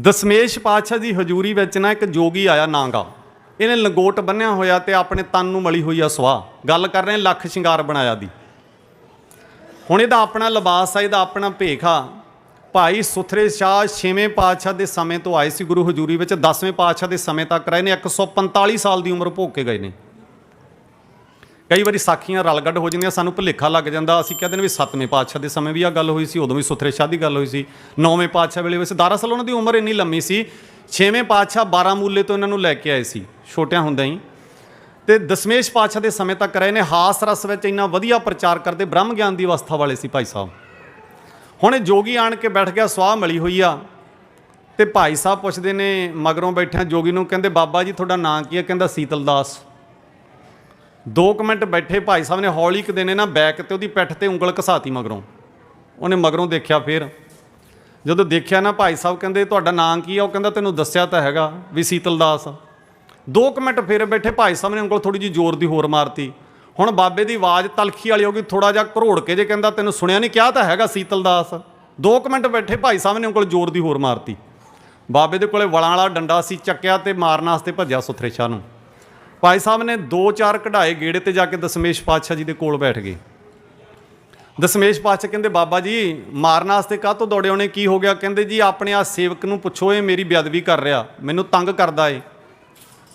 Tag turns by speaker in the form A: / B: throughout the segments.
A: ਦਸਮੇਸ਼ ਪਾਤਸ਼ਾਹ ਦੀ ਹਜ਼ੂਰੀ ਵਿੱਚ ਨਾ ਇੱਕ ਜੋਗੀ ਆਇਆ ਨਾਂਗਾ। ਇਹਨੇ ਲੰਗੋਟ ਬੰਨਿਆ ਹੋਇਆ ਤੇ ਆਪਣੇ ਤਨ ਨੂੰ ਮਲੀ ਹੋਈ ਆ ਸਵਾ ਗੱਲ ਕਰ ਰਹੇ ਲੱਖ ਸ਼ਿੰਗਾਰ ਬਣਾਇਆ ਦੀ। ਹੁਣ ਇਹਦਾ ਆਪਣਾ ਲਿਬਾਸ ਆ, ਇਹਦਾ ਆਪਣਾ ਭੇਖਾ ਭਾਈ ਸੁਥਰੇ ਸ਼ਾਹ ਛੇਵੇਂ ਪਾਤਸ਼ਾਹ ਦੇ ਸਮੇਂ ਤੋਂ ਆਏ ਸੀ ਗੁਰੂ ਹਜ਼ੂਰੀ ਵਿੱਚ। 10ਵੇਂ ਪਾਤਸ਼ਾਹ ਦੇ ਸਮੇਂ ਤੱਕ ਰਹੇ ਨੇ 145 ਸਾਲ ਦੀ ਉਮਰ ਭੋਗ ਕੇ ਗਏ ਨੇ। ਕਈ ਵਾਰੀ ਸਾਖੀਆਂ ਰਲਗੱਡ ਹੋ ਜਾਂਦੀਆਂ, ਸਾਨੂੰ ਭੁਲੇਖਾ ਲੱਗ ਜਾਂਦਾ। ਅਸੀਂ ਕਹਿੰਦੇ ਨੇ ਵੀ ਸੱਤਵੇਂ ਪਾਤਸ਼ਾਹ ਦੇ ਸਮੇਂ ਵੀ ਆ ਗੱਲ ਹੋਈ ਸੀ, ਉਦੋਂ ਵੀ ਸੁਥਰੇ ਸ਼ਾਹ ਦੀ ਗੱਲ ਹੋਈ ਸੀ। ਨੌਵੇਂ ਪਾਤਸ਼ਾਹ ਵੇਲੇ ਵੈਸੇ ਦਰਅਸਲ ਉਹਨਾਂ ਦੀ ਉਮਰ ਇੰਨੀ ਲੰਮੀ ਸੀ, ਛੇਵੇਂ ਪਾਤਸ਼ਾਹ 12 ਮੂਲੇ ਤੋਂ ਇਹਨਾਂ ਨੂੰ ਲੈ ਕੇ ਆਏ ਸੀ, ਛੋਟਿਆਂ ਹੁੰਦਿਆਂ ਹੀ। ਤੇ ਦਸਮੇਸ਼ ਪਾਤਸ਼ਾਹ ਦੇ ਸਮੇਂ ਤੱਕ ਰਹੇ ਨੇ, ਹਾਸ ਰਸ ਵਿੱਚ ਇੰਨਾ ਵਧੀਆ ਪ੍ਰਚਾਰ ਕਰਦੇ ਬ੍ਰਹਮ ਗਿਆਨ ਦੀ ਅਵਸਥਾ ਵਾਲੇ ਸੀ ਭਾਈ ਸਾਹਿਬ। ਹੁਣ ਇਹ ਜੋਗੀ ਆਣ ਕੇ ਬੈਠ ਗਿਆ, ਸਵਾਹ ਮਿਲੀ ਹੋਈ ਆ। ਤੇ ਭਾਈ ਸਾਹਿਬ ਪੁੱਛਦੇ ਨੇ, ਮਗਰੋਂ ਬੈਠਿਆਂ ਜੋਗੀ ਨੂੰ ਕਹਿੰਦੇ, ਬਾਬਾ ਜੀ, ਤੁਹਾਡਾ ਨਾਂ ਕੀ ਹੈ? ਕਹਿੰਦਾ ਸੀਤਲਦਾਸ ਦੋ ਕੁ ਮਿੰਟ ਬੈਠੇ ਭਾਈ ਸਾਹਿਬ ਨੇ ਹੌਲੀ ਕੁ ਦਿਨੇ ਨਾ ਬੈਕ ਤੇ ਉਹਦੀ ਪਿੱਠ ਤੇ ਉਂਗਲ ਘਸਾਤੀ ਮਗਰੋਂ। ਉਹਨੇ ਮਗਰੋਂ ਦੇਖਿਆ ਫੇਰ। ਜਦੋਂ ਦੇਖਿਆ ਨਾ ਭਾਈ ਸਾਹਿਬ ਕਹਿੰਦੇ, ਤੁਹਾਡਾ ਨਾਂ ਕੀ ਆ? ਉਹ ਕਹਿੰਦਾ, ਤੈਨੂੰ ਦੱਸਿਆ ਤਾਂ ਹੈਗਾ ਵੀ ਸੀਤਲ ਦਾਸ। ਦੋ ਕੁ ਮਿੰਟ ਫੇਰ ਬੈਠੇ ਭਾਈ ਸਾਹਿਬ ਨੇ ਉਂਗਲ ਥੋੜੀ ਜਿਹੀ ਜ਼ੋਰ ਦੀ ਹੋਰ ਮਾਰਤੀ। ਹੁਣ ਬਾਬੇ ਦੀ ਆਵਾਜ਼ ਤਲਖੀ ਵਾਲੀ ਹੋ ਗਈ ਥੋੜਾ ਜਿਹਾ ਘਰੋੜ ਕੇ ਜੇ ਕਹਿੰਦਾ, ਤੈਨੂੰ ਸੁਣਿਆ ਨਹੀਂ ਕਿਹਾ ਤਾਂ ਹੈਗਾ ਸੀਤਲ ਦਾਸ? ਦੋ ਕੁ ਮਿੰਟ ਬੈਠੇ ਭਾਈ ਸਾਹਿਬ ਨੇ ਉਂਗਲ ਜ਼ੋਰ ਦੀ ਹੋਰ ਮਾਰਤੀ। ਬਾਬੇ ਦੇ ਕੋਲੇ ਵਲਾਂ ਵਾਲਾ ਡੰਡਾ ਸੀ, ਚੱਕਿਆ ਤੇ ਮਾਰਨ ਵਾਸਤੇ ਭੱਜਿਆ ਸੁਥਰੇ ਸ਼ਾਹ ਨੂੰ। ਭਾਈ ਸਾਹਿਬ ਨੇ ਦੋ ਚਾਰ ਕਢਾਏ ਗੇੜੇ ਤੇ ਜਾ ਕੇ ਦਸਮੇਸ਼ ਪਾਤਸ਼ਾਹ ਜੀ ਦੇ ਕੋਲ ਬੈਠ ਗਏ। ਦਸਮੇਸ਼ ਪਾਤਸ਼ਾਹ ਕਹਿੰਦੇ, ਬਾਬਾ ਜੀ, ਮਾਰਨ ਵਾਸਤੇ ਕਾਹ ਤੋਂ ਦੌੜੇ ਉਹਨੇ ਕੀ ਹੋ ਗਿਆ? ਕਹਿੰਦੇ, ਜੀ, ਆਪਣੇ ਆ ਸੇਵਕ ਨੂੰ ਪੁੱਛੋ, ਇਹ ਮੇਰੀ ਬੇਅਦਬੀ ਕਰ ਰਿਹਾ। ਮੈਨੂੰ ਤੰਗ ਕਰਦਾ ਏ।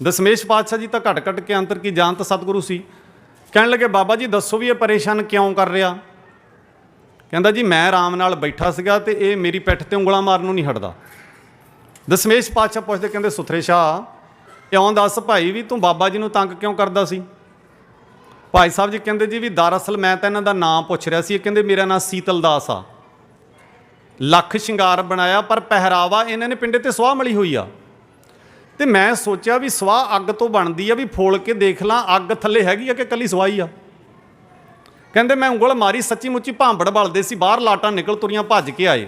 A: ਦਸਮੇਸ਼ ਪਾਤਸ਼ਾਹ ਜੀ ਤਾਂ ਘਟ ਘਟ ਕੇ ਅੰਤਰ ਕੀ ਜਾਣ ਤਾਂ ਸਤਿਗੁਰੂ ਸੀ। ਕਹਿਣ ਲੱਗੇ, ਬਾਬਾ ਜੀ, ਦੱਸੋ ਵੀ ਇਹ ਪਰੇਸ਼ਾਨ ਕਿਉਂ ਕਰ ਰਿਹਾ? ਕਹਿੰਦਾ, ਜੀ, ਮੈਂ ਆਰਾਮ ਨਾਲ ਬੈਠਾ ਸੀਗਾ ਤੇ ਇਹ ਮੇਰੀ ਪਿੱਠ ਤੇ ਉਂਗਲਾਂ ਮਾਰਨ ਨੂੰ ਨਹੀਂ ਹਟਦਾ। ਦਸਮੇਸ਼ ਪਾਤਸ਼ਾਹ ਪੁੱਛਦੇ, ਕਹਿੰਦੇ, ਸੁਥਰੇ ਸ਼ਾਹ ਇਉਂ ਦੱਸ ਭਾਈ ਵੀ ਤੂੰ ਬਾਬਾ ਜੀ ਨੂੰ ਤੰਗ ਕਿਉਂ ਕਰਦਾ ਸੀ? ਭਾਈ ਸਾਹਿਬ ਜੀ ਕਹਿੰਦੇ ਜੀ ਵੀ ਦਰਅਸਲ ਮੈਂ ਤਾਂ ਇਹਨਾਂ ਦਾ ਨਾਮ ਪੁੱਛ ਰਿਹਾ ਸੀ, ਇਹ ਕਹਿੰਦੇ ਮੇਰਾ ਨਾਮ ਸੀਤਲ ਦਾਸ ਆ। ਲੱਖ ਸ਼ਿੰਗਾਰ ਬਣਾਇਆ, ਪਰ ਪਹਿਰਾਵਾ ਇਹਨਾਂ ਨੇ ਪਿੰਡੇ ਤੇ ਸਵਾਹ ਮਲੀ ਹੋਈ ਆ। ਤੇ ਮੈਂ ਸੋਚਿਆ ਵੀ ਸਵਾਹ ਅੱਗ ਤੋਂ ਬਣਦੀ ਆ, ਵੀ ਫੋਲ ਕੇ ਦੇਖ ਲਾਂ, ਅੱਗ ਥੱਲੇ ਹੈਗੀ ਆ ਕਿ ਕੱਲੀ ਸਵਾਈ ਆ? ਕਹਿੰਦੇ ਮੈਂ ਉਂਗਲ ਮਾਰੀ ਸੱਚੀ ਮੁੱਚੀ ਭਾਂਬੜ ਬਲਦੇ ਸੀ, ਬਾਹਰ ਲਾਟਾਂ ਨਿਕਲ ਤੁਰੀਆਂ ਭੱਜ ਕੇ ਆਏ।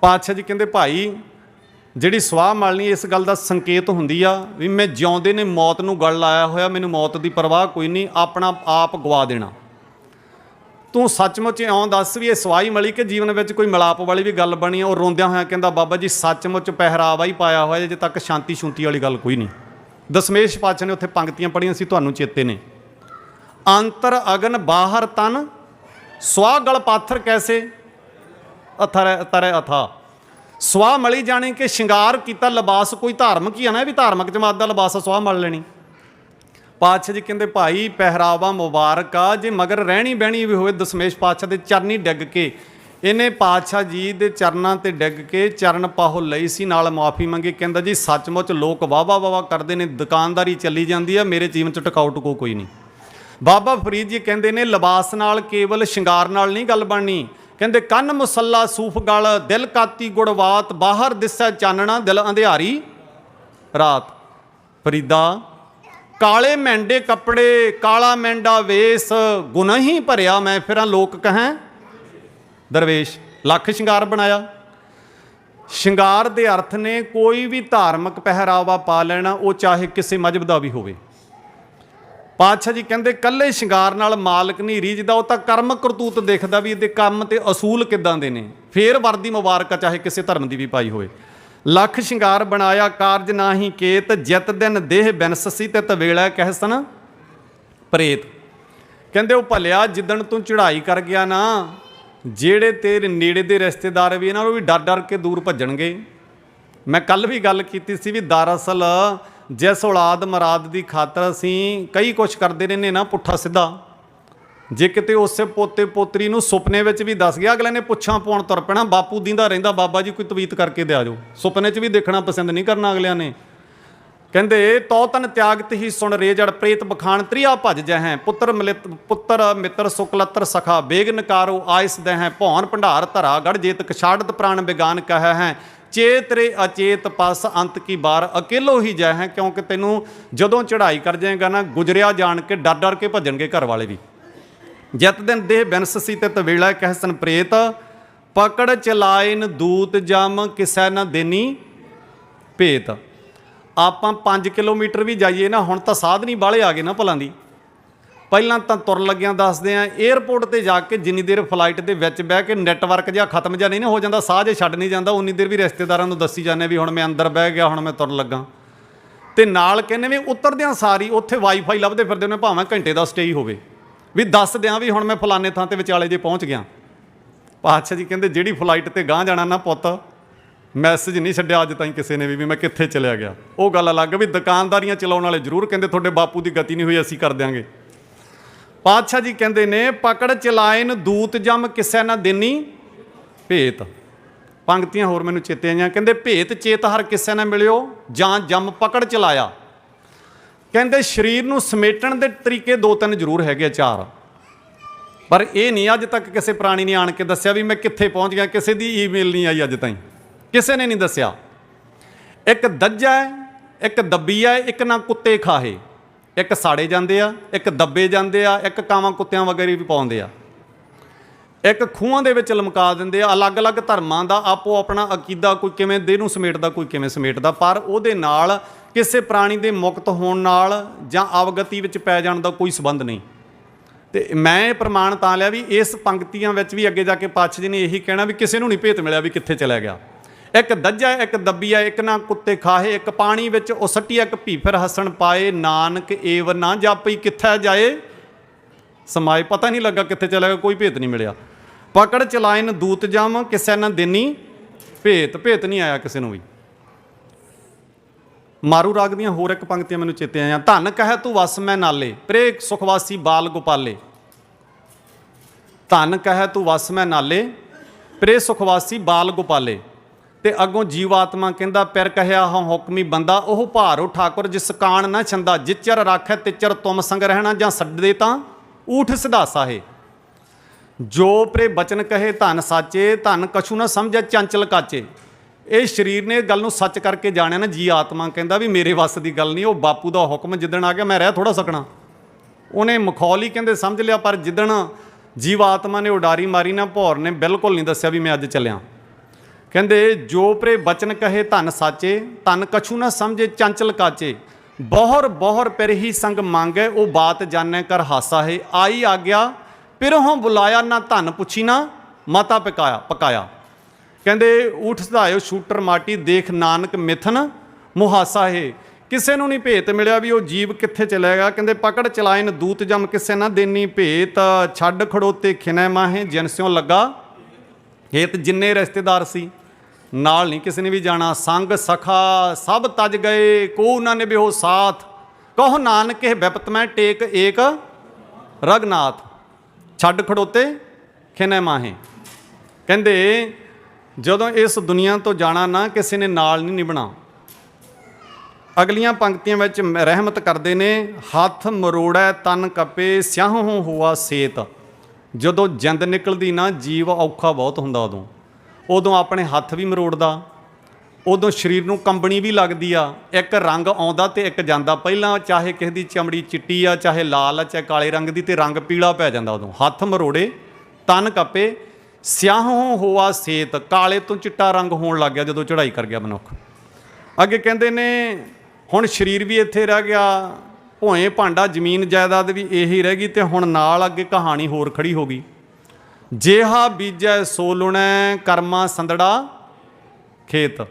A: ਪਾਤਸ਼ਾਹ ਜੀ ਕਹਿੰਦੇ ਭਾਈ ਜਿਹੜੀ ਸਵਾਹ ਮਲਣੀ ਇਸ ਗੱਲ ਦਾ ਸੰਕੇਤ ਹੁੰਦੀ ਆ ਵੀ ਮੈਂ ਜਿਉਂਦੇ ਨੇ ਮੌਤ ਨੂੰ ਗਲ ਲਾਇਆ ਹੋਇਆ, ਮੈਨੂੰ ਮੌਤ ਦੀ ਪਰਵਾਹ ਕੋਈ ਨਹੀਂ, ਆਪਣਾ ਆਪ ਗਵਾ ਦੇਣਾ। ਤੂੰ ਸੱਚਮੁੱਚ ਇਉਂ ਦੱਸ ਵੀ ਇਹ ਸਵਾਈ ਮਲੀ ਕਿ ਜੀਵਨ ਵਿੱਚ ਕੋਈ ਮਿਲਾਪ ਵਾਲੀ ਵੀ ਗੱਲ ਬਣੀ ਆ? ਉਹ ਰੋਂਦਿਆਂ ਹੋਇਆ ਕਹਿੰਦਾ, ਬਾਬਾ ਜੀ, ਸੱਚਮੁੱਚ ਪਹਿਰਾਵਾ ਹੀ ਪਾਇਆ ਹੋਇਆ ਜੇ ਤੱਕ ਸ਼ਾਂਤੀ ਸ਼ੁੰਤੀ ਵਾਲੀ ਗੱਲ ਕੋਈ ਨਹੀਂ। ਦਸਮੇਸ਼ ਪਾਤਸ਼ਾਹ ਨੇ ਉੱਥੇ ਪੰਕਤੀਆਂ ਪੜ੍ਹੀਆਂ ਸੀ, ਤੁਹਾਨੂੰ ਚੇਤੇ ਨੇ। ਅੰਤਰ ਅਗਨ ਬਾਹਰ ਤਨ ਸਵਾ ਗਲ ਪਾਥਰ ਕੈਸੇ? ਅਥਰ ਤਰੇ ਅਥਾ। ਸਵਾ ਮਲੀ ਜਾਣੀ ਕਿ ਸ਼ਿੰਗਾਰ ਕੀਤਾ ਲਿਬਾਸ, ਕੋਈ ਧਾਰਮਿਕ ਹੀ ਆ ਨਾ ਇਹ ਵੀ ਧਾਰਮਿਕ ਜਮਾਤ ਦਾ ਲਿਬਾਸ ਆ ਸਵਾ ਮਲ ਲੈਣੀ। ਪਾਤਸ਼ਾਹ ਜੀ ਕਹਿੰਦੇ, ਭਾਈ, ਪਹਿਰਾਵਾ ਮੁਬਾਰਕ ਆ, ਜੇ ਮਗਰ ਰਹਿਣੀ ਬਹਿਣੀ ਵੀ ਹੋਵੇ, ਦਸਮੇਸ਼ ਪਾਤਸ਼ਾਹ ਦੇ ਚਰਨੀ ਡਿੱਗ ਕੇ। ਇਹਨੇ ਪਾਤਸ਼ਾਹ ਜੀ ਦੇ ਚਰਨਾਂ ਤੇ ਡਿੱਗ ਕੇ ਚਰਨ ਪਾਹੋ ਲਈ ਸੀ, ਨਾਲ ਮਾਫੀ ਮੰਗੀ। ਕਹਿੰਦਾ, ਜੀ, ਸੱਚਮੁੱਚ ਲੋਕ ਵਾਵਾ ਵਾਵਾ ਕਰਦੇ ਨੇ, ਦੁਕਾਨਦਾਰੀ ਚੱਲੀ ਜਾਂਦੀ ਆ, ਮੇਰੇ ਜੀਵਨ ਚ ਟਿਕਾਊ ਟਕੋ ਕੋਈ ਨਹੀਂ। ਬਾਬਾ ਫਰੀਦ ਜੀ ਕਹਿੰਦੇ ਨੇ, ਲਿਬਾਸ ਨਾਲ ਕੇਵਲ ਸ਼ਿੰਗਾਰ ਨਾਲ ਨਹੀਂ ਗੱਲ ਬਣਨੀ ਕਹਿੰਦੇ, ਕੰਨ ਮੁਸੱਲਾ ਸੂਫ ਗਲ, ਦਿਲ ਕਾਤੀ ਗੁੜਵਾਤ ਬਾਹਰ ਦਿਸੈ ਚਾਨਣਾ, ਦਿਲ ਅੰਧਿਆਰੀ ਰਾਤ। ਫਰੀਦਾ, ਕਾਲੇ ਮੈਂਡੇ ਕੱਪੜੇ, ਕਾਲਾ ਮੈਂਡਾ ਵੇਸ ਗੁਨਾਹੀ ਭਰਿਆ ਮੈਂ ਫਿਰਾਂ ਲੋਕ ਕਹਾਂ? ਦਰਵੇਸ਼, ਲੱਖ ਸ਼ਿੰਗਾਰ ਬਣਾਇਆ। ਸ਼ਿੰਗਾਰ ਦੇ ਅਰਥ ਨੇ, ਕੋਈ ਵੀ ਧਾਰਮਿਕ ਪਹਿਰਾਵਾ ਪਾ ਲੈਣਾ, ਉਹ ਚਾਹੇ ਕਿਸੇ ਮਜਬ ਦਾ ਵੀ ਹੋਵੇ। ਪਾਤਸ਼ਾਹ ਜੀ ਕਹਿੰਦੇ, ਕੱਲੇ ਸ਼ਿੰਗਾਰ ਨਾਲ ਮਾਲਕ ਨਹੀਂ ਰੀਝਦਾ, ਉਹ ਤਾਂ ਕਰਮ ਕਰਤੂਤ ਦੇਖਦਾ ਵੀ ਇਹਦੇ ਕੰਮ ਤੇ ਅਸੂਲ ਕਿੱਦਾਂ ਦੇ ਨੇ। ਫੇਰ ਵਰਦੀ ਮੁਬਾਰਕ, ਚਾਹੇ ਕਿਸੇ ਧਰਮ ਦੀ ਵੀ ਪਾਈ ਹੋਵੇ। ਲੱਖ ਸ਼ਿੰਗਾਰ ਬਣਾਇਆ ਕਾਰਜ ਨਾਹੀ ਕੇਤ, ਜਿਤ ਦਿਨ ਦੇਹ ਬਿਨਸਸੀ ਤੇ ਤਵੇਲਾ ਕਹਿਸਨ ਪ੍ਰੇਤ। ਕਹਿੰਦੇ, ਉਹ ਭਲਿਆ, ਜਿੱਦਣ ਤੂੰ ਚੜ੍ਹਾਈ ਕਰ ਗਿਆ ਨਾ, ਜਿਹੜੇ ਤੇਰੇ ਨੇੜੇ ਦੇ ਰਿਸ਼ਤੇਦਾਰ ਵੀ ਇਹਨਾਂ ਨੂੰ ਵੀ ਡਰ ਡਰ ਕੇ ਦੂਰ ਭੱਜਣਗੇ। ਮੈਂ ਕੱਲ ਵੀ ਗੱਲ ਕੀਤੀ ਸੀ ਵੀ ਦਰਅਸਲ ਜਿਸ ਔਲਾਦ ਮਰਾਦ ਦੀ ਖਾਤਰ ਅਸੀਂ ਕਈ ਕੁਛ ਕਰਦੇ ਰਹਿੰਦੇ ਨਾ, ਪੁੱਠਾ ਸਿੱਧਾ। ਜੇ ਕਿਤੇ ਉਸੇ ਪੋਤੇ ਪੋਤਰੀ ਨੂੰ ਸੁਪਨੇ ਵਿੱਚ ਵੀ ਦੱਸ ਗਿਆ, ਅਗਲੇ ਨੇ ਪੁੱਛਾਂ ਪਾਉਣ ਤੁਰ ਪੈਣਾ, ਬਾਪੂ ਦਿੰਦਾ ਰਹਿੰਦਾ, ਬਾਬਾ ਜੀ ਕੋਈ ਤਵੀਤ ਕਰਕੇ ਦਿਆ ਜਾਓ। ਸੁਪਨੇ 'ਚ ਵੀ ਦੇਖਣਾ ਪਸੰਦ ਨਹੀਂ ਕਰਨਾ ਅਗਲਿਆਂ ਨੇ। ਕਹਿੰਦੇ ਤੋ ਤਨ ਤਿਆਗਤ ਹੀ ਸੁਣ ਰੇ ਜੜ ਪ੍ਰੇਤ ਬਖਾਨ, ਤ੍ਰਿਆ ਭਜ ਜਹੈ ਪੁੱਤਰ ਮਿਲਿਤ, ਪੁੱਤਰ ਮਿੱਤਰ ਸੁਕਲਤਰ ਸਖਾ, ਬੇਗ ਨਕਾਰੋ ਆਇਸ ਦਹੈ, ਭੌਣ ਭੰਡਾਰ ਧਰਾ, ਗੜ ਜੇਤ ਕਛਾੜਤ ਪ੍ਰਾਣ ਬਿਗਾਨ ਕਹੈ ਹੈ। ਚੇਤ ਰੇ ਅਚੇਤ ਪਸ ਅੰਤ ਕੀ ਬਾਰ। ਅਕੇਲੋ ਹੀ ਜੈ ਹੈ, ਕਿਉਂਕਿ ਤੈਨੂੰ ਜਦੋਂ ਚੜ੍ਹਾਈ ਕਰ ਜਾਏਗਾ ਨਾ, ਗੁਜਰਿਆ ਜਾਣ ਕੇ ਡਰ ਡਰ ਕੇ ਭੱਜਣਗੇ ਘਰ ਵਾਲੇ ਵੀ। ਜਤ ਦਿਨ ਦੇਹ ਬਿਨਸਸੀ ਤੇ ਤਵੇਲਾ ਕਹਿਸਨ ਪ੍ਰੇਤ, ਪਕੜ ਚਲਾਇਨ ਦੂਤ ਜਮ, ਕਿਸੈ ਨਾ ਦੇਨੀ ਭੇਤ। ਆਪਾਂ 5 ਕਿਲੋਮੀਟਰ ਵੀ ਜਾਈਏ ਨਾ, ਹੁਣ ਤਾਂ ਸਾਧ ਨਹੀਂ ਬਾਲੇ ਆ ਗਏ ਨਾ ਭਲਾਂ ਦੀ। ਪਹਿਲਾਂ ਤਾਂ ਤੁਰ ਲੱਗਿਆਂ ਦੱਸਦੇ ਆ 에ਅਰਪੋਰਟ ਤੇ ਜਾ ਕੇ ਜਿੰਨੀ ਦੇਰ ਫਲਾਈਟ ਦੇ ਵਿੱਚ ਬਹਿ ਕੇ ਨੈਟਵਰਕ ਜਿਹਾ ਖਤਮ ਜਿਹਾ ਨਹੀਂ ਨਾ ਹੋ ਜਾਂਦਾ, ਸਾਹ ਜੇ ਛੱਡ ਨਹੀਂ ਜਾਂਦਾ, ਉਨੀ ਦੇਰ ਵੀ ਰਿਸ਼ਤੇਦਾਰਾਂ ਨੂੰ ਦੱਸੀ ਜਾਂਦੇ ਵੀ ਹੁਣ ਮੈਂ ਅੰਦਰ ਬਹਿ ਗਿਆ, ਹੁਣ ਮੈਂ ਤੁਰਨ ਲੱਗਾ। ਤੇ ਨਾਲ ਕਹਿੰਦੇ ਵੀ ਉਤਰਦਿਆਂ ਸਾਰੀ ਉੱਥੇ ਵਾਈਫਾਈ ਲੱਭਦੇ ਫਿਰਦੇ ਨੇ, ਭਾਵੇਂ ਘੰਟੇ ਦਾ ਸਟੇ ਹੀ ਹੋਵੇ। ਵੀ ਦੱਸ ਦਿਆਂ ਵੀ ਹੁਣ ਮੈਂ ਫਲਾਣੇ ਥਾਂ ਤੇ ਵਿਚਾਲੇ ਜੇ ਪਹੁੰਚ ਗਿਆ। ਪਾਤਸ਼ਾਹ ਜੀ ਕਹਿੰਦੇ, ਜਿਹੜੀ ਫਲਾਈਟ ਤੇ ਗਾਂ ਜਾਣਾ ਨਾ ਪੁੱਤ ਮੈਸੇਜ ਨਹੀਂ ਛੱਡਿਆ ਅੱਜ ਤਾਈਂ ਕਿਸੇ ਨੇ ਵੀ ਵੀ ਮੈਂ ਕਿੱਥੇ ਚਲਿਆ ਗਿਆ? ਉਹ ਗੱਲ ਅਲੱਗ, ਵੀ ਦੁਕਾਨਦਾਰੀਆਂ ਚਲਾਉਣ ਵਾਲੇ ਜ਼ਰੂਰ ਕਹਿੰਦੇ, ਤੁਹਾਡੇ ਬਾਪੂ ਦੀ ਗਤੀ ਨਹੀਂ ਹੋਈ, ਅਸੀਂ ਕਰ ਦਿਆਂਗੇ। ਪਾਤਸ਼ਾਹ ਜੀ ਕਹਿੰਦੇ ਨੇ ਪਕੜ ਚਲਾਇਨ ਦੂਤ ਜਮ ਕਿਸੈ ਨਾ ਦੇਨੀ? ਭੇਤ। ਪੰਕਤੀਆਂ ਹੋਰ ਮੈਨੂੰ ਚੇਤੇ ਆਈਆਂ। ਕਹਿੰਦੇ ਭੇਤ ਚੇਤ ਹਰ ਕਿਸੇ ਨਾ ਮਿਲਿਓ ਜਾਂ ਜੰਮ ਪਕੜ ਚਲਾਇਆ? ਕਹਿੰਦੇ ਸਰੀਰ ਨੂੰ ਸਮੇਟਣ ਦੇ ਤਰੀਕੇ ਦੋ ਤਿੰਨ ਜ਼ਰੂਰ ਹੈਗੇ ਆ, ਚਾਰ। ਪਰ ਇਹ ਨਹੀਂ ਅੱਜ ਤੱਕ ਕਿਸੇ ਪ੍ਰਾਣੀ ਨੇ ਆਣ ਕੇ ਦੱਸਿਆ ਵੀ ਮੈਂ ਕਿੱਥੇ ਪਹੁੰਚ ਗਿਆ ਕਿਸੇ ਦੀ ਈਮੇਲ ਨਹੀਂ ਆਈ ਅੱਜ ਤਾਈਂ। ਕਿਸੇ ਨੇ ਨਹੀਂ ਦੱਸਿਆ। ਇੱਕ ਦੱਜਾ ਹੈ ਇੱਕ ਦੱਬੀ ਹੈ ਇੱਕ ਨਾ ਕੁੱਤੇ ਖਾਹੇ। ਇੱਕ ਸਾੜੇ ਜਾਂਦੇ ਆ, ਇੱਕ ਦੱਬੇ ਜਾਂਦੇ ਆ, ਇੱਕ ਕਾਵਾਂ ਕੁੱਤਿਆਂ ਵਗੈਰੇ ਵੀ ਪਾਉਂਦੇ ਆ। ਇੱਕ ਖੂਹਾਂ ਦੇ ਵਿੱਚ ਲਮਕਾ ਦਿੰਦੇ ਆ, ਅਲੱਗ-ਅਲੱਗ ਧਰਮਾਂ ਦਾ ਆਪੋ ਆਪਣਾ ਅਕੀਦਾ ਕੋਈ ਕਿਵੇਂ ਦੇਹ ਨੂੰ ਸਮੇਟਦਾ, ਕੋਈ ਕਿਵੇਂ ਸਮੇਟਦਾ, ਪਰ ਉਹਦੇ ਨਾਲ ਕਿਸੇ ਪ੍ਰਾਣੀ ਦੇ ਮੁਕਤ ਹੋਣ ਨਾਲ ਜਾਂ ਅਵਗਤੀ ਵਿੱਚ ਪੈ ਜਾਣ ਦਾ ਕੋਈ ਸਬੰਧ ਨਹੀਂ। ਤੇ ਮੈਂ ਇਹ ਪ੍ਰਮਾਣ ਤਾਂ ਲਿਆ ਵੀ ਇਸ ਪੰਕਤੀਆਂ ਵਿੱਚ ਵੀ ਅੱਗੇ ਜਾ ਕੇ ਪਾਤਸ਼ਾਹ ਜੀ ਨੇ ਇਹੀ ਕਹਿਣਾ ਵੀ ਕਿਸੇ ਨੂੰ ਨਹੀਂ ਭੇਤ ਮਿਲਿਆ ਵੀ ਕਿੱਥੇ ਚਲਾ ਗਿਆ। ਇੱਕ ਦੱਜਾ, ਇੱਕ ਦੱਬੀਆ, ਇੱਕ ਨਾ ਕੁੱਤੇ ਖਾਹੇ, ਇੱਕ ਪਾਣੀ ਵਿੱਚ ਉਹ ਸੱਟੀਆ ਇੱਕ ਭੀ ਫਿਰ ਹੱਸਣ ਪਾਏ, ਨਾਨਕ ਏਵ ਨਾ ਜਾਪਈ ਕਿੱਥੇ ਜਾਏ? ਸਮਾਏ ਪਤਾ ਨਹੀਂ ਲੱਗਾ ਕਿੱਥੇ ਚਲਾ ਗਿਆ, ਕੋਈ ਭੇਤ ਨਹੀਂ ਮਿਲਿਆ। ਪਕੜ ਚਲਾਇਨ ਦੂਤ ਜਮ, ਕਿਸੇ ਨਾ ਦੇਨੀ ਭੇਤ ਭੇਤ ਨਹੀਂ ਆਇਆ ਕਿਸੇ ਨੂੰ ਵੀ। ਮਾਰੂ ਰਾਗ ਦੀਆਂ ਹੋਰ ਇੱਕ ਪੰਕਤੀਆਂ ਮੈਨੂੰ ਚੇਤੇ ਆਈਆਂ। ਧਨ ਕਹਿ ਤੂੰ ਵਸ ਮੈਂ ਨਾਲੇ ਪ੍ਰੇ ਸੁਖਵਾਸੀ ਬਾਲ ਗੋਪਾਲੇ। ਧਨ ਕਹਿ ਤੂੰ ਵਸ ਮੈਂ ਨਾਲੇ ਪ੍ਰੇ ਸੁਖਵਾਸੀ ਬਾਲ ਗੋਪਾਲੇ। ਤੇ ਅੱਗੋਂ ਜੀਵਾਤਮਾ ਕਹਿੰਦਾ ਪਿਰ ਕਹਿਆ ਹਾਂ ਹੁਕਮੀ ਬੰਦਾ, ਉਹ ਭਾਰੋ ਠਾਕੁਰ ਜਿਸ ਕਾਣ ਨਾ ਛੰਦਾ ਜਿਚਰ ਰਾਖੈ ਤਿਚਰ ਤੁਮ ਸੰਗ ਰਹਿਣਾ, ਜਾਂ ਛੱਡੇ ਤਾਂ ਊਠ ਸਿਧਾਸਾ ਹੈ ਜੋ ਪ੍ਰੇ ਬਚਨ ਕਹੇ, ਧਨ ਸਾਚੇ, ਧਨ ਕਛੂ ਨਾ ਸਮਝੈ, ਚੰਚਲ ਕਾਚੇ। ਇਹ ਸਰੀਰ ਨੇ ਗੱਲ ਨੂੰ ਸੱਚ ਕਰਕੇ ਜਾਣਿਆ ਨਾ, ਜੀ ਆਤਮਾ ਕਹਿੰਦਾ ਵੀ ਮੇਰੇ ਵੱਸ ਦੀ ਗੱਲ ਨਹੀਂ, ਉਹ ਬਾਪੂ ਦਾ ਹੁਕਮ ਜਿੱਦਣ ਆ ਗਿਆ, ਮੈਂ ਰਹਿ ਥੋੜਾ ਸਕਣਾ। ਉਹਨੇ ਮਖੌਲ ਹੀ ਕਹਿੰਦੇ, ਸਮਝ ਲਿਆ, ਪਰ ਜਿੱਦਣ ਜੀਵ ਆਤਮਾ ਨੇ ਉਡਾਰੀ ਮਾਰੀ ਨਾ, ਭੌਰ ਨੇ ਬਿਲਕੁਲ ਨਹੀਂ ਦੱਸਿਆ ਵੀ ਮੈਂ ਅੱਜ ਚੱਲਿਆ। ਕਹਿੰਦੇ, ਜੋ ਪ੍ਰੇ ਬਚਨ ਕਹੇ ਧਨ ਸਾਚੇ, ਧਨ ਕਛੂ ਨਾ ਸਮਝੇ ਚੰਚਲ ਕਾਚੇ। ਬਹੁਰ ਬਹੁਰ ਪਰ ਹੀ ਸੰਗ ਮੰਗੈ, ਉਹ ਬਾਤ ਜਾਣੈ ਕਰ ਹਾਸਾ ਹੈ। ਆਈ ਆ ਗਿਆ ਫਿਰ ਪਿਰਹੋਂ ਬੁਲਾਇਆ ਨਾ ਧਨ ਪੁੱਛੀ ਨਾ, ਮਾਤਾ ਪਕਾਇਆ ਪਕਾਇਆ। ਕਹਿੰਦੇ, ਊਠ ਸਧਾਇਓ ਸ਼ੂਟਰ ਮਾਟੀ, ਦੇਖ ਨਾਨਕ ਮਿਥਨ ਮੁਹਾਸਾ ਹੈ। ਕਿਸੇ ਨੂੰ ਨਹੀਂ ਭੇਤ ਮਿਲਿਆ ਵੀ ਉਹ ਜੀਵ ਕਿੱਥੇ ਚਲੇਗਾ ਕਹਿੰਦੇ, ਪਕੜ ਚਲਾਇਨ ਦੂਤ ਜਮ ਕਿਸੇ ਨਾ ਦੇਨੀ ਭੇਤ। ਛੱਡ ਖੜੋਤੇ ਖਿਨੈ ਮਾਹੇ ਜਿਨਸਿਓ ਲੱਗਾ, ਹੇਤ ਜਿੰਨੇ ਰਿਸ਼ਤੇਦਾਰ ਸੀ। ਨਾਲ ਨਹੀਂ ਕਿਸੇ ਨੇ ਵੀ ਜਾਣਾ। ਸੰਗ ਸਖਾ, ਸਭ ਤਜ ਗਏ, ਕੋ ਉਹਨਾਂ ਨਾ ਨਿਭਿਓ ਸਾਥ। ਕਹੋ ਨਾਨਕ, ਇਹ ਵਿਪਤ ਮੈਂ ਟੇਕ ਏਕ ਰਗਨਾਥ। ਛੱਡ ਖੜੋਤੇ, ਖਿਨੈ ਮਾਹੇ। ਕਹਿੰਦੇ, ਜਦੋਂ ਇਸ ਦੁਨੀਆ ਤੋਂ ਜਾਣਾ ਨਾ, ਕਿਸੇ ਨੇ ਨਾਲ ਨਹੀਂ ਨਿਭਣਾ। ਅਗਲੀਆਂ ਪੰਕਤੀਆਂ ਵਿੱਚ ਰਹਿਮਤ ਕਰਦੇ ਨੇ, ਹੱਥ ਮਰੋੜੈ ਤਨ ਕਪੇ, ਸਿਆਹੋਂ ਹੋਆ ਸੇਤ। ਜਦੋਂ ਜਿੰਦ ਨਿਕਲਦੀ ਨਾ, ਜੀਵ ਔਖਾ ਬਹੁਤ ਹੁੰਦਾ ਉਦੋਂ। ਉਦੋਂ ਆਪਣੇ ਹੱਥ ਵੀ ਮਰੋੜਦਾ, ਉਦੋਂ ਸਰੀਰ ਨੂੰ ਕੰਬਣੀ ਵੀ ਲੱਗਦੀ ਆ। ਇੱਕ ਰੰਗ ਆਉਂਦਾ ਤੇ ਇੱਕ ਜਾਂਦਾ। ਪਹਿਲਾਂ ਚਾਹੇ ਕਿਸੇ ਦੀ ਚਮੜੀ ਚਿੱਟੀ ਆ, ਚਾਹੇ ਲਾਲ ਆ, ਚਾਹੇ ਕਾਲੇ ਰੰਗ ਦੀ ਤੇ ਰੰਗ ਪੀਲਾ ਪੈ ਜਾਂਦਾ ਉਦੋਂ। ਹੱਥ ਮਰੋੜੇ, ਤਨ ਕੱਪੇ, ਸਿਆਹੋਂ ਹੋਆ ਸੇਤ, ਕਾਲੇ ਤੋਂ ਚਿੱਟਾ ਰੰਗ ਹੋਣ ਲੱਗ ਗਿਆ ਜਦੋਂ ਚੜ੍ਹਾਈ ਕਰ ਗਿਆ ਮਨੁੱਖ। ਅੱਗੇ ਕਹਿੰਦੇ ਨੇ, ਹੁਣ ਸਰੀਰ ਵੀ ਇੱਥੇ ਰਹਿ ਗਿਆ, ਭੋਏ ਭਾਂਡਾ ਜ਼ਮੀਨ ਜਾਇਦਾਦ ਵੀ ਇਹੀ ਰਹਿ ਗਈ ਤੇ ਹੁਣ ਨਾਲ ਅੱਗੇ ਕਹਾਣੀ ਹੋਰ ਖੜੀ ਹੋ ਗਈ। ਜੇਹਾ ਬੀਜੈ ਸੋ ਲੁਣੈ, ਕਰਮਾ ਸੰਦੜਾ, ਖੇਤ।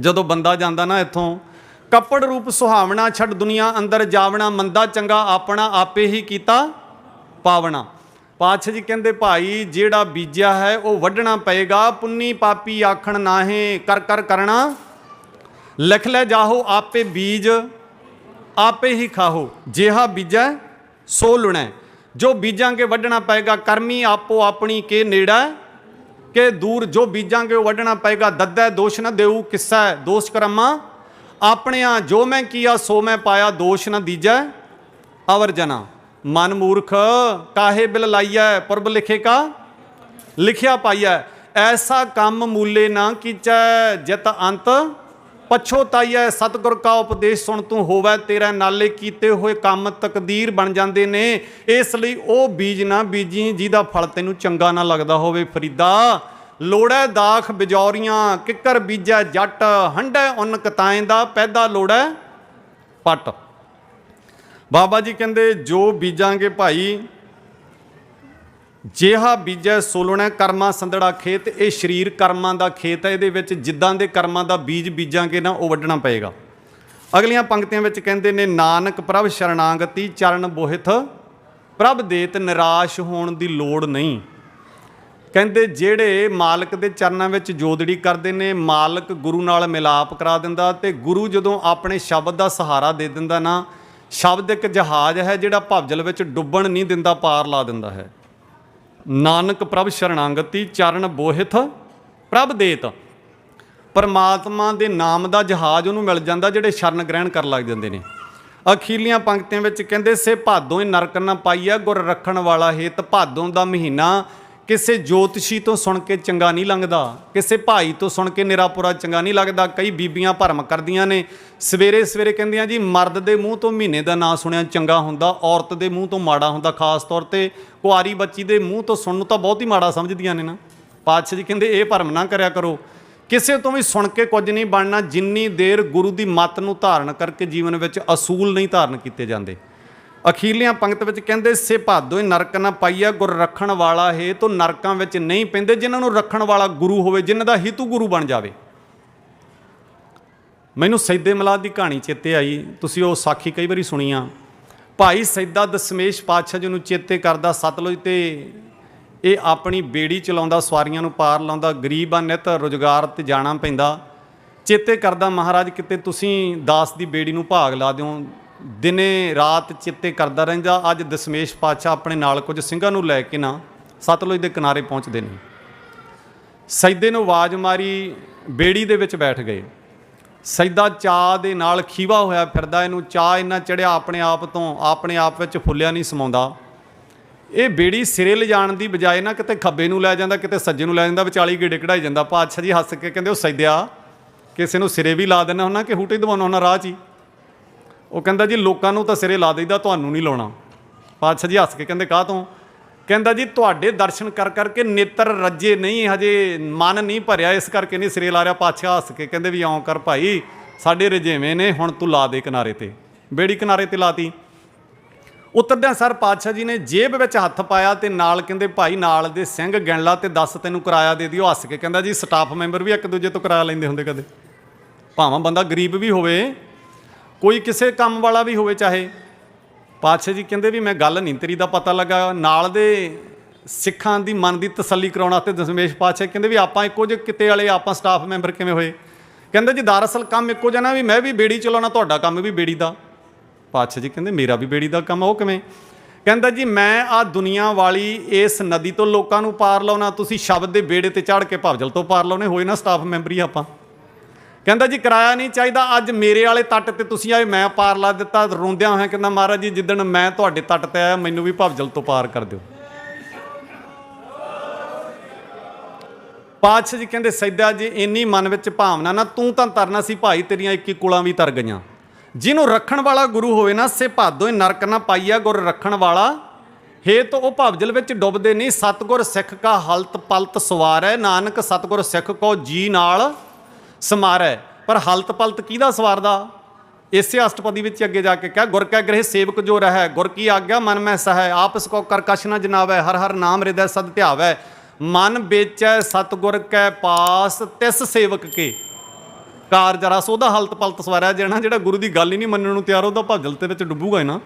A: ਜਦੋਂ ਬੰਦਾ ਜਾਂਦਾ ਨਾ ਇੱਥੋਂ, ਕੱਪੜ ਰੂਪ ਸੁਹਾਵਣਾ ਛੱਡ ਦੁਨੀਆ ਅੰਦਰ ਜਾਵਣਾ, ਮੰਦਾ ਚੰਗਾ ਆਪਣਾ ਆਪੇ ਹੀ ਕੀਤਾ ਪਾਵਣਾ। ਪਾਤਸ਼ਾਹ ਜੀ ਕਹਿੰਦੇ, ਭਾਈ, ਜਿਹੜਾ ਬੀਜਿਆ ਹੈ, ਉਹ ਵੱਢਣਾ ਪਏਗਾ, ਪੁੰਨੀ ਪਾਪੀ ਆਖਣ ਨਾਹੇ, ਕਰ ਕਰ ਕਰਨਾ ਲਿਖ ਲੈ ਜਾਹੋ, ਆਪੇ ਬੀਜ, ਆਪੇ ਹੀ ਖਾਹੋ। ਜਿਹਾ ਬੀਜੈ ਸੋ ਲੁਣੈ। ਜੋ ਬੀਜਾਂਗੇ ਵੱਢਣਾ ਪਏਗਾ, ਕਰਮੀ ਆਪੋ ਆਪਣੀ ਕੇ ਨੇੜਾ ਕਿ ਦੂਰ ਜੋ ਬੀਜਾਂਗੇ ਉਹ ਵੱਢਣਾ ਪਏਗਾ, ਦੱਦੈ ਦੋਸ਼ ਨਾ ਦੇਊ ਕਿੱਸਾ ਦੋਸ਼ ਕਰਮਾ, ਆਪਣਿਆਂ ਜੋ ਮੈਂ ਕੀਆ, ਸੋ ਮੈਂ ਪਾਇਆ, ਦੋਸ਼ ਨਾ ਦੀਜੈ। ਅਵਰ ਜਨਾ, ਮਨ ਮੂਰਖ, ਕਾਹੇ ਬਿਲ ਲਾਈਐ, ਪੁਰਬ ਲਿਖੇ ਕਾ? ਲਿਖਿਆ ਪਾਈਐ। ਐਸਾ ਕੰਮ ਮੂਲੇ ਨਾ ਕੀਚੈ, ਜਿਤ ਅੰਤ ਪਛੋਤਾਈਐ ਸਤਿਗੁਰ ਕਾ ਉਪਦੇਸ਼ ਸੁਣ ਤੂੰ ਹੋਵੇ, ਤੇਰਾ ਨਾਲੇ ਕੀਤੇ ਹੋਏ ਕੰਮ ਤਕਦੀਰ ਬਣ ਜਾਂਦੇ ਨੇ। ਇਸ ਲਈ ਉਹ ਬੀਜ ਨਾ ਬੀਜੀ, ਜਿਹਦਾ ਫਲ ਤੈਨੂੰ ਚੰਗਾ ਨਾ ਲੱਗਦਾ ਹੋਵੇ, ਫਰੀਦਾ। ਲੋੜੈ ਦਾਖ ਬਿਜੌਰੀਆਂ, ਕਿੱਕਰ ਬੀਜੈ ਜੱਟ ਹੰਡੈ ਉਨ ਕਤਾਏ ਦਾ, ਪੈਦਾ ਲੋੜੈ ਪਟ। ਬਾਬਾ ਜੀ ਕਹਿੰਦੇ, ਜੋ ਬੀਜਾਂਗੇ ਭਾਈ ਜਿਹਾ ਬੀਜੈ ਸੋਲਣਾ ਕਰਮਾਂ ਸੰਧੜਾ ਖੇਤ, ਇਹ ਸਰੀਰ ਕਰਮਾਂ ਦਾ ਖੇਤ ਹੈ, ਇਹਦੇ ਵਿੱਚ ਜਿੱਦਾਂ ਦੇ ਕਰਮਾਂ ਦਾ ਬੀਜ ਬੀਜਾਂਗੇ ਨਾ, ਉਹ ਵੱਢਣਾ ਪਏਗਾ। ਅਗਲੀਆਂ ਪੰਕਤੀਆਂ ਵਿੱਚ ਕਹਿੰਦੇ ਨੇ, ਨਾਨਕ ਪ੍ਰਭ ਸ਼ਰਣਾਗਤੀ ਚਰਨ ਬੋਹਿਤ, ਪ੍ਰਭ ਦੇਤ ਨਿਰਾਸ਼ ਹੋਣ ਦੀ ਲੋੜ ਨਹੀਂ। ਕਹਿੰਦੇ ਜਿਹੜੇ ਮਾਲਕ ਦੇ ਚਰਨਾਂ ਵਿੱਚ ਜੋਦੜੀ ਕਰਦੇ ਨੇ, ਮਾਲਕ ਗੁਰੂ ਨਾਲ ਮਿਲਾਪ ਕਰਾ ਦਿੰਦਾ ਤੇ ਗੁਰੂ ਜਦੋਂ ਆਪਣੇ ਸ਼ਬਦ ਦਾ ਸਹਾਰਾ ਦੇ ਦਿੰਦਾ ਨਾ, ਸ਼ਬਦ ਇੱਕ ਜਹਾਜ਼ ਹੈ ਜਿਹੜਾ ਭਵਜਲ ਵਿੱਚ ਡੁੱਬਣ ਨਹੀਂ ਦਿੰਦਾ, ਪਾਰ ਲਾ ਦਿੰਦਾ ਹੈ। ਨਾਨਕ ਪ੍ਰਭ ਸ਼ਰਣਾਗਤੀ ਚਰਨ ਬੋਹਿਤ ਪ੍ਰਭ ਦੇਤ। ਪਰਮਾਤਮਾ ਦੇ ਨਾਮ ਦਾ ਜਹਾਜ਼ ਉਹਨੂੰ ਮਿਲ ਜਾਂਦਾ ਜਿਹੜੇ ਸ਼ਰਨ ਗ੍ਰਹਿਣ ਕਰਨ ਲੱਗ ਜਾਂਦੇ ਨੇ। ਅਖੀਲੀਆਂ ਪੰਕਤੀਆਂ ਵਿੱਚ ਕਹਿੰਦੇ, ਸੇ ਭਾਦੋਂ ਹੀ ਨਰਕ ਨਾ ਪਾਈਆ ਗੁਰ ਰੱਖਣ ਵਾਲਾ ਹੇਤ ਭਾਦੋਂ ਦਾ ਮਹੀਨਾ ਕਿਸੇ ਜੋਤਸ਼ੀ ਤੋਂ ਸੁਣ ਕੇ ਚੰਗਾ ਨਹੀਂ ਲੰਘਦਾ, ਕਿਸੇ ਭਾਈ ਤੋਂ ਸੁਣ ਕੇ ਨਿਰਾਪੁਰਾ ਚੰਗਾ ਨਹੀਂ ਲੱਗਦਾ। ਕਈ ਬੀਬੀਆਂ ਭਰਮ ਕਰਦੀਆਂ ਨੇ। ਸਵੇਰੇ ਸਵੇਰੇ ਕਹਿੰਦੀਆਂ ਜੀ, ਮਰਦ ਦੇ ਮੂੰਹ ਤੋਂ ਮਹੀਨੇ ਦਾ ਨਾਂ ਸੁਣਿਆ ਚੰਗਾ ਹੁੰਦਾ, ਔਰਤ ਦੇ ਮੂੰਹ ਤੋਂ ਮਾੜਾ ਹੁੰਦਾ ਖਾਸ ਤੌਰ ਤੇ। ਕੁਆਰੀ ਬੱਚੀ ਦੇ ਮੂੰਹ ਤੋਂ ਸੁਣਨ ਨੂੰ ਤਾਂ ਬਹੁਤ ਹੀ ਮਾੜਾ ਸਮਝਦੀਆਂ ਨੇ ਨਾ। ਪਾਤਸ਼ਾਹ ਜੀ ਕਹਿੰਦੇ, ਇਹ ਭਰਮ ਨਾ ਕਰਿਆ ਕਰੋ। ਕਿਸੇ ਤੋਂ ਵੀ ਸੁਣ ਕੇ ਕੁਝ ਨਹੀਂ ਬਣਨਾ, ਜਿੰਨੀ ਦੇਰ ਗੁਰੂ ਦੀ ਮੱਤ ਨੂੰ ਧਾਰਨ ਕਰਕੇ ਜੀਵਨ ਵਿੱਚ ਅਸੂਲ ਨਹੀਂ ਧਾਰਨ ਕੀਤੇ ਜਾਂਦੇ। ਅਖੀਰਲੀਆਂ ਪੰਕਤ ਵਿੱਚ ਕਹਿੰਦੇ, ਸੇ ਭਾਦੋਏ ਨਰਕ ਨਾ ਪਾਈਆ ਗੁਰ ਰੱਖਣ ਵਾਲਾ ਹੈ, ਤੋ ਨਰਕਾਂ ਵਿੱਚ ਨਹੀਂ ਪੈਂਦੇ ਜਿਨ੍ਹਾਂ ਨੂੰ ਰੱਖਣ ਵਾਲਾ ਗੁਰੂ ਹੋਵੇ, ਜਿਨ੍ਹਾਂ ਦਾ ਹਿਤੂ ਗੁਰੂ ਬਣ ਜਾਵੇ। ਮੈਨੂੰ ਸੈਦੇ ਮਲਾਦ ਦੀ ਕਹਾਣੀ ਚੇਤੇ ਆਈ। ਤੁਸੀਂ ਉਹ ਸਾਖੀ ਕਈ ਵਾਰੀ ਸੁਣੀ ਆ ਭਾਈ ਸੈਦਾ ਦਸਮੇਸ਼ ਪਾਤਸ਼ਾਹ ਜੀ ਨੂੰ ਚੇਤੇ ਕਰਦਾ, ਸਤਲੁਜ ਤੇ ਇਹ ਆਪਣੀ ਬੇੜੀ ਚਲਾਉਂਦਾ, ਸਵਾਰੀਆਂ ਨੂੰ ਪਾਰ ਲਾਉਂਦਾ, ਗਰੀਬ ਆ, ਨਿਤ ਰੁਜ਼ਗਾਰ ਤੇ ਜਾਣਾ ਪੈਂਦਾ। ਚੇਤੇ ਕਰਦਾ, ਮਹਾਰਾਜ, ਕਿਤੇ ਤੁਸੀਂ ਦਾਸ ਦੀ ਬੇੜੀ ਨੂੰ ਭਾਗ ਲਾ ਦਿਓ ਦਿਨੇ ਰਾਤ ਚਿੱਤੇ ਕਰਦਾ ਰਹਿੰਦਾ, ਅੱਜ ਦਸਮੇਸ਼ ਪਾਤਸ਼ਾਹ ਆਪਣੇ ਨਾਲ ਕੁਝ ਸਿੰਘਾਂ ਨੂੰ ਲੈ ਕੇ ਨਾ ਸਤਲੁਜ ਦੇ ਕਿਨਾਰੇ ਪਹੁੰਚਦੇ ਨੇ। ਸੈਦੇ ਨੂੰ ਆਵਾਜ਼ ਮਾਰੀ ਬੇੜੀ ਦੇ ਵਿੱਚ ਬੈਠ ਗਏ। ਸੈਦਾ ਚਾਹ ਦੇ ਨਾਲ ਖੀਵਾ ਹੋਇਆ ਫਿਰਦਾ, ਇਹਨੂੰ ਚਾਹ ਇੰਨਾ ਚੜਿਆ ਆਪਣੇ ਆਪ ਤੋਂ, ਆਪਣੇ ਆਪ ਵਿੱਚ ਫੁੱਲਿਆ ਨਹੀਂ ਸਮਾਉਂਦਾ। ਇਹ ਬੇੜੀ ਸਿਰੇ ਲਿਜਾਣ ਦੀ ਬਜਾਏ ਨਾ ਕਿਤੇ ਖੱਬੇ ਨੂੰ ਲੈ ਜਾਂਦਾ, ਕਿਤੇ ਸੱਜੇ ਨੂੰ ਲੈ ਜਾਂਦਾ, ਵਿਚਾਲੀ ਗੇੜੇ ਕਢਾਈ ਜਾਂਦਾ। ਪਾਤਸ਼ਾਹ ਜੀ ਹੱਸ ਕੇ ਕਹਿੰਦੇ, ਉਹ ਸੈਦਿਆ ਕਿਸੇ ਨੂੰ ਸਿਰੇ ਵੀ ਲਾ ਦੇਣਾ ਹੁੰਦਾ, ਕਿ ਹੂਟੇ ਦਵਾਉਣਾ ਹੁੰਦਾ, ਰਾਹ 'ਚ ਹੀ। ਉਹ ਕਹਿੰਦਾ ਜੀ, ਲੋਕਾਂ ਨੂੰ ਤਾਂ ਸਿਰੇ ਲਾ ਦਈਦਾ, ਤੁਹਾਨੂੰ ਨਹੀਂ ਲਾਉਣਾ। ਪਾਤਸ਼ਾਹ ਜੀ ਹੱਸ ਕੇ ਕਹਿੰਦੇ, ਕਾਹ ਤੋਂ? ਕਹਿੰਦਾ ਜੀ, ਤੁਹਾਡੇ ਦਰਸ਼ਨ ਕਰ ਕਰਕੇ ਨੇਤਰ ਰੱਜੇ ਨਹੀਂ, ਹਜੇ ਮਨ ਨਹੀਂ ਭਰਿਆ, ਇਸ ਕਰਕੇ ਨਹੀਂ ਸਿਰੇ ਲਾ ਰਿਹਾ। ਪਾਤਸ਼ਾਹ ਹੱਸ ਕੇ ਕਹਿੰਦੇ ਵੀ ਆਉਂ ਕਰ ਭਾਈ, ਸਾਡੇ ਰਜੇਵੇਂ ਨੇ, ਹੁਣ ਤੂੰ ਲਾ ਦੇ ਕਿਨਾਰੇ ਤੇ। ਬੇੜੀ ਕਿਨਾਰੇ ਤੇ ਲਾਤੀ। ਉਤਰਦਿਆਂ ਸਰ ਪਾਤਸ਼ਾਹ ਜੀ ਨੇ ਜੇਬ ਵਿੱਚ ਹੱਥ ਪਾਇਆ ਤੇ ਨਾਲ ਕਹਿੰਦੇ, ਭਾਈ, ਨਾਲ ਦੇ ਸਿੰਘ ਗਿਣ ਲਾ ਤੇ ਦੱਸ ਤੈਨੂੰ ਕਿਰਾਇਆ ਦੇ ਦਿਓ। ਹੱਸ ਕੇ ਕਹਿੰਦਾ ਜੀ, ਸਟਾਫ ਮੈਂਬਰ ਵੀ ਇੱਕ ਦੂਜੇ ਤੋਂ ਕਿਰਾਇਆ ਲੈਂਦੇ ਹੁੰਦੇ ਕਦੇ। ਭਾਵੇਂ ਬੰਦਾ ਗਰੀਬ ਵੀ ਹੋਵੇ ਕੋਈ ਕਿਸੇ ਕੰਮ ਵਾਲਾ ਵੀ ਹੋਵੇ ਚਾਹੇ, ਪਾਤਸ਼ਾਹ ਜੀ ਕਹਿੰਦੇ ਵੀ ਮੈਂ ਗੱਲ ਨਹੀਂ, ਤੇਰੀ ਦਾ ਪਤਾ ਲੱਗਾ, ਨਾਲ ਦੇ ਸਿੱਖਾਂ ਦੀ ਮਨ ਦੀ ਤਸੱਲੀ ਕਰਾਉਣ ਵਾਸਤੇ ਦਸ਼ਮੇਸ਼ ਪਾਤਸ਼ਾਹ ਕਹਿੰਦੇ ਵੀ ਆਪਾਂ ਇੱਕੋ ਜਿਹੇ ਕਿਤੇ ਵਾਲੇ, ਆਪਾਂ ਸਟਾਫ ਮੈਂਬਰ ਕਿਵੇਂ ਹੋਏ? ਕਹਿੰਦੇ ਜੀ ਦਰਅਸਲ ਕੰਮ ਇੱਕੋ ਜਿਹਾ ਨਾ ਵੀ ਮੈਂ ਵੀ ਬੇੜੀ ਚਲਾਉਣਾ, ਤੁਹਾਡਾ ਕੰਮ ਵੀ ਬੇੜੀ ਦਾ। ਪਾਤਸ਼ਾਹ ਜੀ ਕਹਿੰਦੇ ਮੇਰਾ ਵੀ ਬੇੜੀ ਦਾ ਕੰਮ ਉਹ ਕਿਵੇਂ? ਕਹਿੰਦਾ ਜੀ ਮੈਂ ਆ ਦੁਨੀਆ ਵਾਲੀ ਇਸ ਨਦੀ ਤੋਂ ਲੋਕਾਂ ਨੂੰ ਪਾਰ ਲਾਉਣਾ, ਤੁਸੀਂ ਸ਼ਬਦ ਦੇ ਬੇੜੇ ਤੇ ਚੜ੍ਹ ਕੇ ਭਵਜਲ ਤੋਂ ਪਾਰ ਲਾਉਣੇ, ਹੋਏ ਨਾ ਸਟਾਫ ਮੈਂਬਰ ਹੀ ਆਪਾਂ। ਕਹਿੰਦਾ ਜੀ, ਕਿਰਾਇਆ ਨਹੀਂ ਚਾਹੀਦਾ। ਅੱਜ ਮੇਰੇ ਵਾਲੇ ਤੱਟ ਤੇ ਤੁਸੀਂ ਆਏ, ਮੈਂ ਪਾਰ ਲਾ ਦਿੱਤਾ। ਰੋਂਦਿਆਂ ਹੋਇਆ ਕਹਿੰਦਾ, ਮਹਾਰਾਜ ਜੀ, ਜਿੱਦਣ ਮੈਂ ਤੁਹਾਡੇ ਤੱਟ ਤੇ ਆਇਆ, ਮੈਨੂੰ ਵੀ ਭਵਜਲ ਤੋਂ ਪਾਰ ਕਰ ਦਿਓ। ਪਾਤਸ਼ਾਹ ਜੀ ਕਹਿੰਦੇ ਸੈਦਾ ਜੀ, ਇੰਨੀ ਮਨ ਵਿੱਚ ਭਾਵਨਾ ਨਾ, ਤੂੰ ਤਾਂ ਤਰਨਾ ਸੀ ਭਾਈ, ਤੇਰੀਆਂ 21 ਕੁਲਾਂ ਵੀ ਤਰ ਗਈਆਂ। ਜਿਹਨੂੰ ਰੱਖਣ ਵਾਲਾ ਗੁਰੂ ਹੋਵੇ ਨਾ, ਸੇ ਭਾਦੋਂ ਨਰਕ ਨਾ ਪਾਈਆ ਗੁਰ ਰੱਖਣ ਵਾਲਾ। ਹੇ ਹੇਤ ਉਹ ਭਵਜਲ ਵਿੱਚ ਡੁੱਬਦੇ ਨਹੀਂ। ਸਤਗੁਰ ਸਿੱਖ ਕਾ ਹਲਤ ਪਲਤ ਸਵਾਰ ਹੈ। ਨਾਨਕ ਸਤਗੁਰ ਸਿੱਖ ਕੋ ਜੀ ਨਾਲ ਸਮਾਰੈ। ਪਰ ਹਲਤ ਪਲਤ ਕਿਹਦਾ ਸਵਾਰਦਾ? ਇਸੇ ਅਸ਼ਟਪਦੀ ਵਿੱਚ ਅੱਗੇ ਜਾ ਕੇ ਕਿਹਾ, ਗੁਰ ਕੈ ਗ੍ਰਹਿ ਸੇਵਕ ਜੋ ਰਹਿ, ਗੁਰ ਕੀ ਆਗਿਆ ਮਨ ਮੈਂ ਸਹੈ, ਆਪਸ ਕੋ ਕਰਕਸ਼ ਨ ਜਨਾਵੈ, ਹਰ ਹਰ ਨਾਮ ਹਿਰਦੈ ਸਦ ਧਿਆਵੈ। ਮਨ ਵੇਚੈ ਸਤਗੁਰ ਕੈ ਪਾਸ ਤਿਸ ਸੇਵਕ ਕੇ। ਕਾਰਜ ਰਸ ਉਹਦਾ ਹਲਤ ਪਲਤ ਸਵਾਰਿਆ ਜਿਹੜਾ ਜਿਹੜਾ ਗੁਰੂ ਦੀ ਗੱਲ ਹੀ ਨਹੀਂ ਮੰਨਣ ਨੂੰ ਤਿਆਰ, ਉਹਦਾ ਭਜਲ ਤੇ ਵਿੱਚ ਡੁੱਬੂਗਾ ਹੀ ਨਾ।